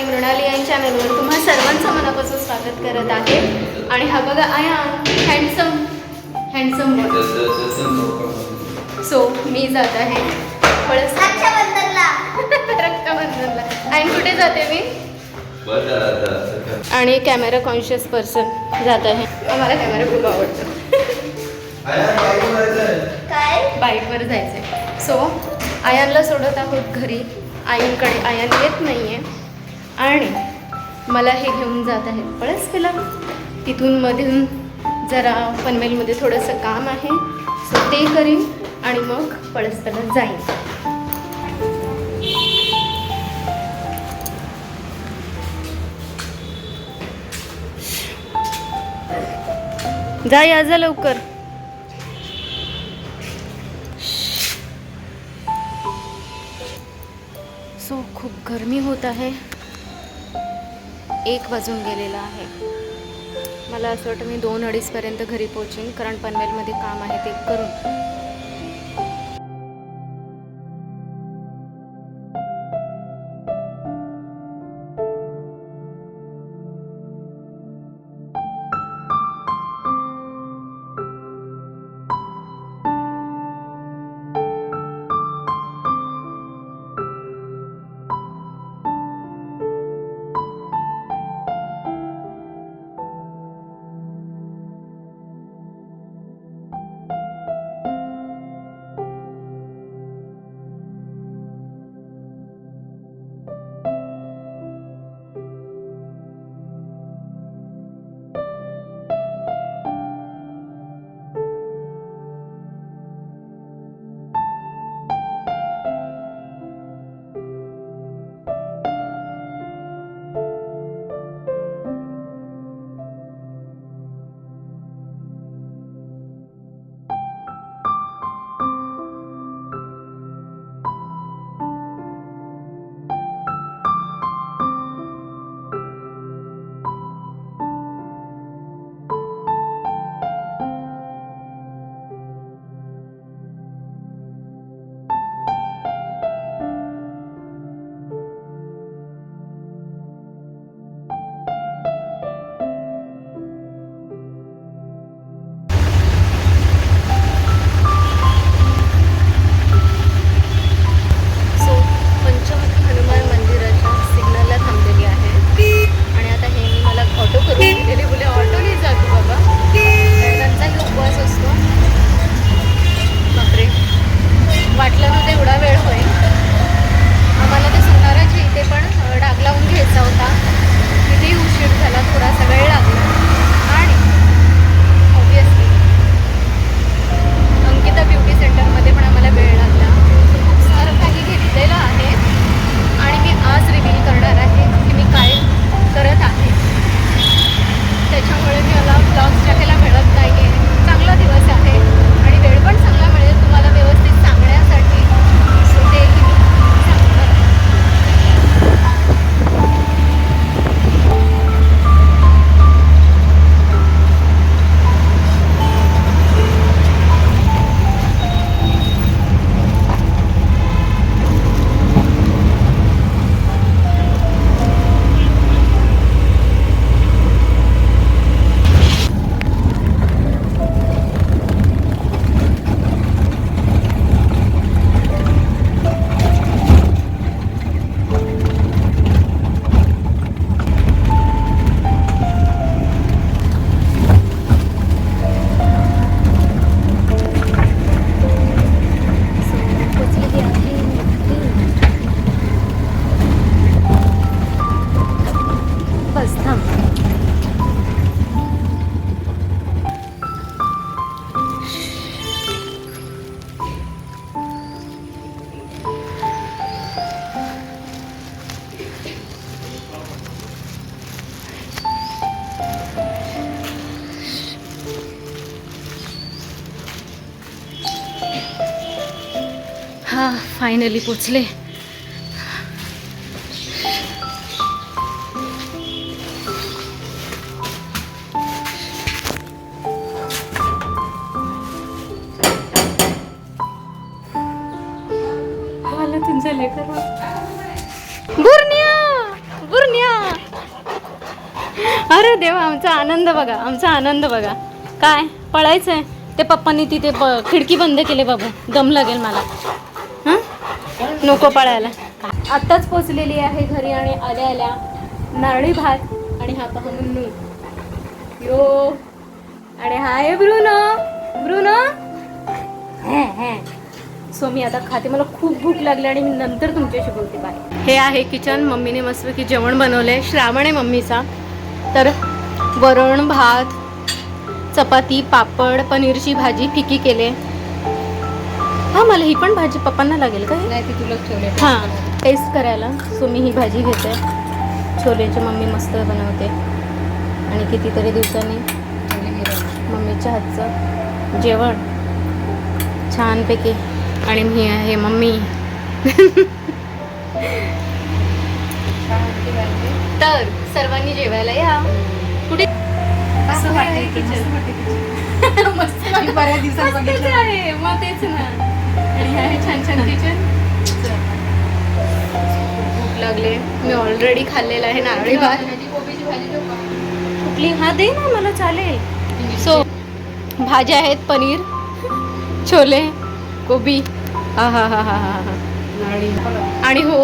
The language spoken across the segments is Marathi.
मी मृणाली या चॅनलवर तुम्हा सर्वांचं मनापासून स्वागत करत आहे. आणि हा बघा आया हँडसम हँडसम सो मी जात आहे पळस आणि कुठे जाते मी? आणि कॅमेरा कॉन्शियस पर्सन जात आहे. मला कॅमेरा खूप आवडतो. बाईकवर जायचं सो आयांना सोडत आहोत घरी. आईंकडे आयान येत नाही आहे आणि मला हे घेऊन जात आहेत. पळस तिथून मधून जरा पनवेलमध्ये थोडंसं काम आहे. सो ते करीन आणि मग पळसला जाईन. जा या जा लवकर. सो खूप गर्मी होत आहे. एक वाजून गेलेला आहे. मला असं वाटतं मी दोन अडीचपर्यंत घरी पोचेन कारण पनवेलमध्ये काम आहे ते करून. फायनली पोचले. अरे देवा आमचा आनंद बघा आमचा आनंद बघा. काय पळायचंय. ते पप्पांनी तिथे खिडकी बंद केली बाबू. दम लागेल मला? नको पळायला. आत्ताच पोचलेली आहे घरी आणि आल्या आल्या नारळी भात आणि हा पहा मुन्नू. यो. आणि हाय ब्रुनो. ब्रुनो. सो मी आता खाते मला खूप भूक लागली आणि मी नंतर तुमच्याशी बोलते. बाय. हे आहे किचन. मम्मीने मस्तपैकी जेवण बनवलंय. श्रावण आहे मम्मीचा. तर वरण भात चपाती पापड पनीरची भाजी फिकी केले. हा मला ही पण भाजी पप्पांना लागेल का नाही ती तुलाच ठेवले हां टेस्ट करायला. सो मी ही भाजी घेते. छोलेची मम्मी मस्त बनवते. आणि कितीतरी दिवसांनी मम्मीच्या हातचं जेवण छानपैकी. आणि मी आहे मम्मी. तर सर्वांनी जेवायला या. कुठे? kitchen. बऱ्याच बघितलं. आहे. मग तेच ना. आणि हे छान छान किचन भूक लागले. मी ऑलरेडी खाल्लेला आहे नारळी भात. कुठली हा दे ना मला चालेल. सो भाज्या आहेत पनीर छोले कोबी. हा हा हा हा हा हा. नारळी. आणि हो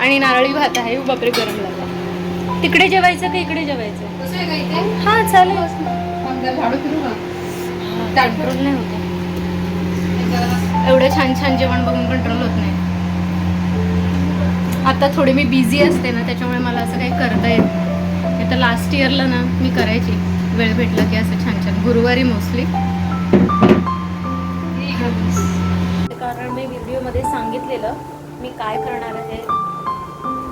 आणि नारळी भात आहे. बापरे गरम लागला तिकडे जेवायचं का इकडे जेवायचं? हा चालेल. झाडू फिरू का कंट्रोल नाही होते. एवढं छान छान जेवण बघून कंट्रोल होत नाही. आता थोडी मी बिझी असते ना त्याच्यामुळे मला असं काही करता येत नाही. तर लास्ट इयरला ना मी करायची. वेळ भेटला की असं छान छान. गुरुवारी मोस्टली कारण मी व्हिडिओमध्ये सांगितलेलं मी काय करणार आहे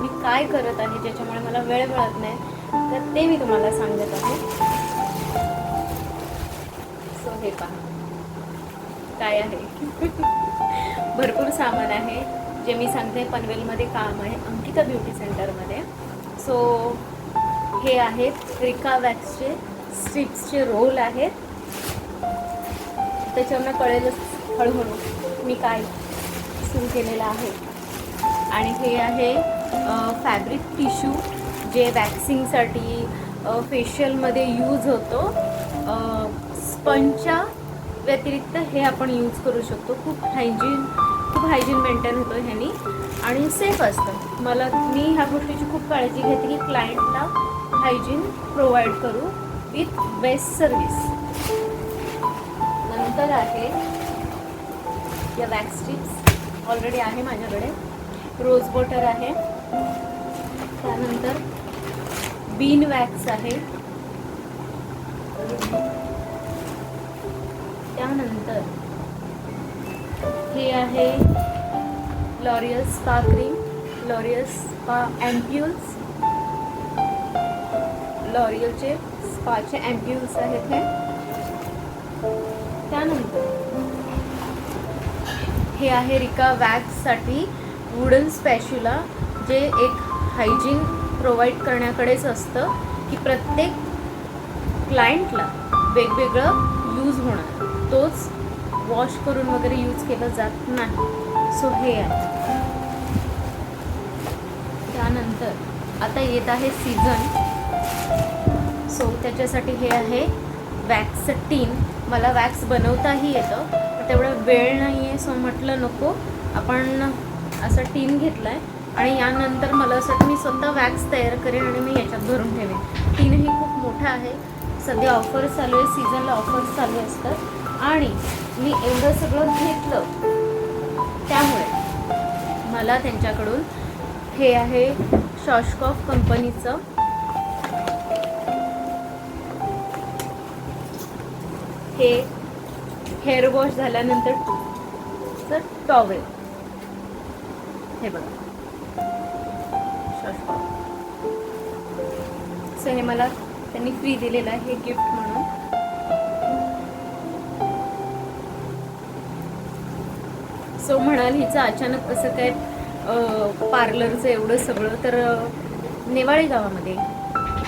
मी काय करत आहे ज्याच्यामुळे मला वेळ मिळत नाही तर ते मी तुम्हाला सांगत आहे. सो हे पहा. काय आहे? भरपूर सामान आहे. जे मी सांगते पनवेलमध्ये काम आहे अंकिता ब्युटी सेंटरमध्ये. सो हे आहेत रिका वॅक्सचे स्ट्रिप्सचे रोल आहेत. त्याच्यावरनं कळेलच हळूहळू मी काय सुरू केलेलं आहे. आणि हे आहे फॅब्रिक टिश्यू जे वॅक्सिंगसाठी फेशियलमध्ये यूज होतो. स्पंजच्या व्यतिरिक्त हे आपण यूज करू शकतो. खूप हायजीन खूप हायजीन मेंटेन होतो ह्यानी. आणि सेफ असतं. मला मी ह्या गोष्टीची खूप काळजी घेते की क्लायंटला हायजीन प्रोव्हाइड करू विथ बेस्ट सर्विस नंतर आहे या वॅक्स स्ट्रिप्स ऑलरेडी आहे माझ्याकडे. रोज वॉटर आहे. त्यानंतर बीन वॅक्स आहे. त्यानंतर हे आहे L'Oreal spa cream L'Oreal spa ampoules लॉरियलचे स्पाचे अँप्युल्स आहेत हे. त्यानंतर हे आहे रिका वॅक्ससाठी वुडन स्पॅच्युला जे एक हायजीन प्रोव्हाइड करण्याकडेच असतं की प्रत्येक क्लायंटला वेगवेगळं यूज होणार. तोच वॉश करून वगैरे यूज केलं जात नाही. सो हे आहे. त्यानंतर आता येत आहे सीझन सो त्याच्यासाठी हे आहे वॅक्स टीन मला वॅक्स बनवताही येतं पण तेवढा वेळ नाही आहे सो म्हटलं नको. आपण असं टीन घेतलं आहे आणि यानंतर मला असं मी स्वतः वॅक्स तयार करेन आणि मी याच्यात भरून ठेवेन. टीनही खूप मोठं आहे. सध्या ऑफर्स चालू आहे सीझनला ऑफर्स चालू असतात. आणि मी एवढं सगळं घेतलं त्यामुळे मला त्यांच्याकडून हे आहे शॉशकॉफ कंपनीचं हे हेअर वॉश झाल्यानंतर सर टॉवेल हे बघा. शॉशकॉफ सो हे मला त्यांनी फ्री दिलेलं आहे हे गिफ्ट म्हणून. सो म्हणाल हिचं अचानक कसं काय पार्लरचं एवढं सगळं तर नेवाळे गावामध्ये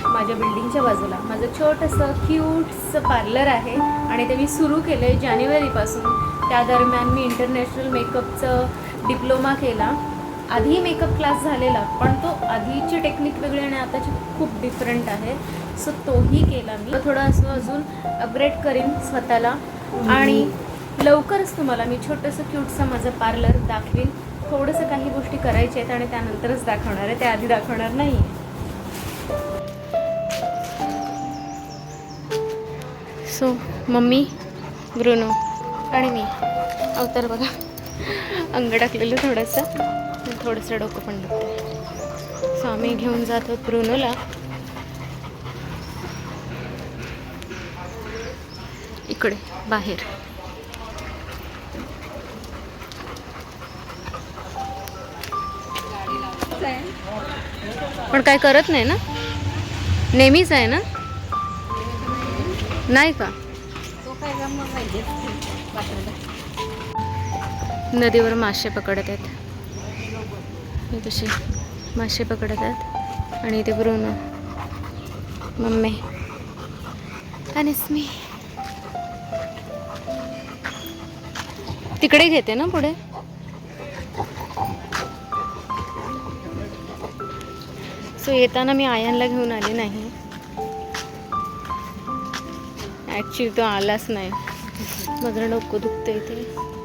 माझ्या बिल्डिंगच्या बाजूला माझं छोटंसं क्यूटचं पार्लर आहे आणि ते मी सुरू केलं आहे जानेवारीपासून. त्या दरम्यान मी इंटरनॅशनल मेकअपचं डिप्लोमा केला. आधी मेकअप क्लास झालेला पण तो आधीची टेक्निक वेगळी आणि आताची खूप डिफरंट आहे. सो तोही केला मी. थोडं असं अजून अपग्रेड करीन स्वतःला. आणि लवकरच तुम्हाला मी छोटंसं क्यूटचं माझं पार्लर दाखवीन. थोडंसं काही गोष्टी करायच्या आहेत आणि त्यानंतरच दाखवणार आहे. त्याआधी दाखवणार नाही सो मम्मी ब्रुनो आणि मी. अवतार बघा. अंग टाकलेलं थोडंसं. थोडंसं डोकं पण दुखतं सो आम्ही घेऊन जातो ब्रुनोला. इकडे बाहेर. पण काय करत नाही ना? नेहमीच आहे ना? नाही का? पाहिजे नदीवर मासे पकडत आहेत. हे कसे? मासे पकडत आहेत. आणि इथे ब्रुनो. मम्मी. आणि मी तिकडे घेते ना पुढे. सो येताना मी आयांना घेऊन आले नाही. ॲक्च्युली तो आलाच नाही. माझं डोकं दुखतं इथे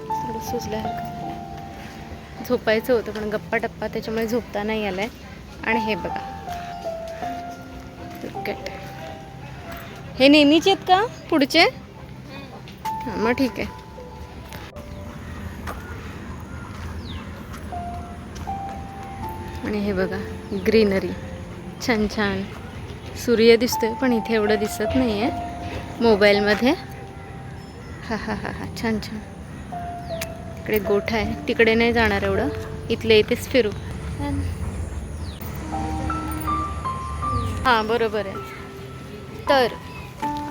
थोडं सुजल्यासारखं. झालं झोपायचं होतं पण गप्पा टप्पा त्याच्यामुळे झोपता नाही आलाय. आणि हे बघा. क्रिकेट हे नेहमीचे आहेत का पुढचे? हां मग ठीक आहे. आणि हे बघा ग्रीनरी. छान छान. सूर्य दिसतोय पण इथे एवढं दिसत नाही आहे मोबाईलमध्ये. हा हा हा हा. छान छान. इकडे गोठा आहे. तिकडे नाही जाणार एवढं. इथले इथेच फिरू. हां बरोबर आहे. तर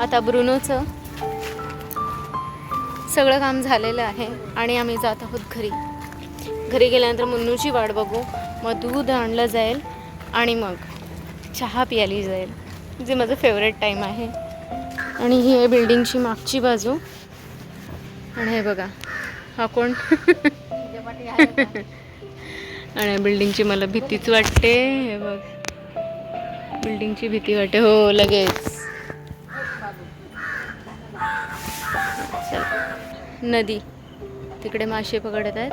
आता ब्रुनोचं सगळं काम झालेलं आहे आणि आम्ही जात आहोत घरी. घरी गेल्यानंतर मुन्नूची वाट बघू. मग दूध आणलं जाईल आणि मग चहा प्यायली जाईल जे माझं फेवरेट टाईम आहे. आणि ही आहे बिल्डिंगची मागची बाजू. आणि हे बघा हा कोण? आणि बिल्डिंगची मला भीतीच वाटते हे बघ. बिल्डिंगची भीती वाटते हो लगेच. चल. नदी. तिकडे मासे पकडत आहेत.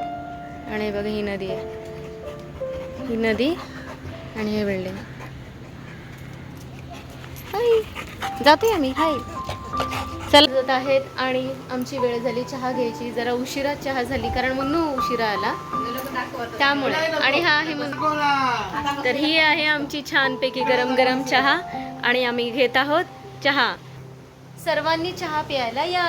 आणि बघ बघा ही नदी आहे. ही नदी आणि हे बिल्डिंग हाय जाते आम्ही. हाय चला जात आहेत आणि आमची वेळ झाली चहा घ्यायची. जरा उशिरा चहा झाली कारण मुन्नू उशिरा आला. त्यामुळे. आणि हा आहे मुन्नू तर ही आहे आमची छानपैकी गरम गरम चहा आणि आम्ही घेत आहोत चहा. सर्वांनी चहा प्यायला या.